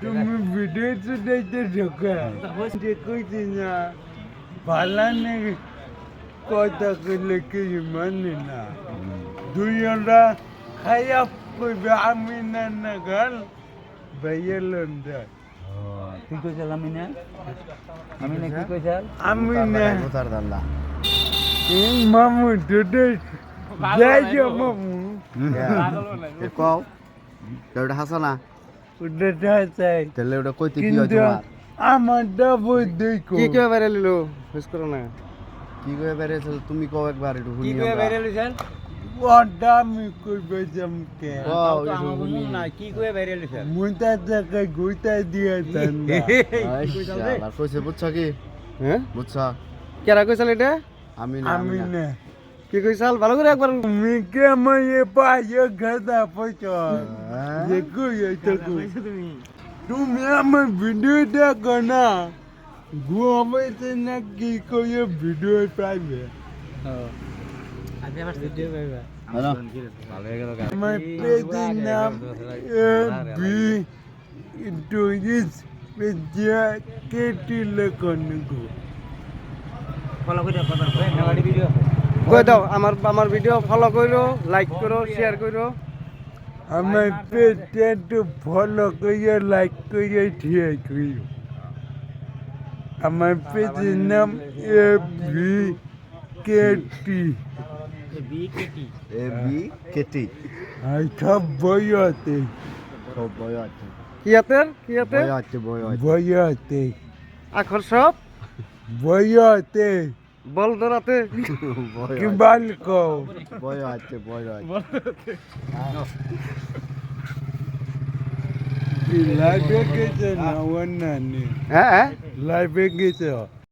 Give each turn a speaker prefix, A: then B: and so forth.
A: তুমি ভিডিও দেখতে ঢোকা যে কইছি না ভালো নাকি কথা কইলে কি মানে না দুই ঘণ্টা খাইয়া কইবে আমি না না গাল ভাইয়া লন্ডা
B: কি কইছাল আমি না আমি না কি কইছাল
A: আমি না মামু দুটো যাই যে মামু
C: কও তো ওটা হাসো না
A: ওটা চাই
C: তাহলে ওটা কইতে কি হয় তোমার?
A: আমার ডাবল দেখো
D: কি কে বাইরে লিলো হুস করো না।
C: কি কয়ে বেরিয়েছিল তুমি কও একবার একটু শুনি
B: কি কই বাইরে লইছাল
A: ওটা আমি কইবে জমকে
C: কও
B: তো আমার বুঝুন না কি কই বাইরে লইছাল
A: মুন্তা থেকে গুইতা দিয়ে
C: আর কইছে বুঝছ কি?
D: হ্যাঁ?
C: বুঝছ?
D: কেরা কইছাল এটা?
C: আমি না
A: আমি না
D: কি কইছাল ভালো করে একবার
A: তুমি কে মায়ে পায়ে গাদা পয়সা। দেখো এটা
B: তুমি।
A: তুমি আমার ভিডিও দেখো না? ঘুমাইতে না কি করে ভিডিও পাইবে?
B: আমি আবার ভিডিও পাইবা।
C: হ্যালো?
B: ভালো হয়ে গেল
A: আমার পেজের নাম বি ইন্টু ইস পেজিয়া কেটি লেখন গো
B: ফলো করে কথা কই না বাড়ি ভিডিও
D: কই দাও আমার আমার ভিডিও ফলো করো লাইক করো শেয়ার করো
A: আমার পেজটা একটু ফলো করে লাইক করে ঠিক করিও আমার পেজের নাম A V K T
B: B K T
C: A B K T
A: আর সব বই আছে
C: সব বয় আছে
D: কি হাতের কি
C: আছে বয় আছে
A: বই আছে
D: আখর সব
A: বই আছে
D: বল ধরাতে
A: কি বল কো
C: বয় আছে বয় আছে।
A: লাইভে গেছে না অন্যান্য?
D: হ্যাঁ হ্যাঁ।
A: লাইভে গেছে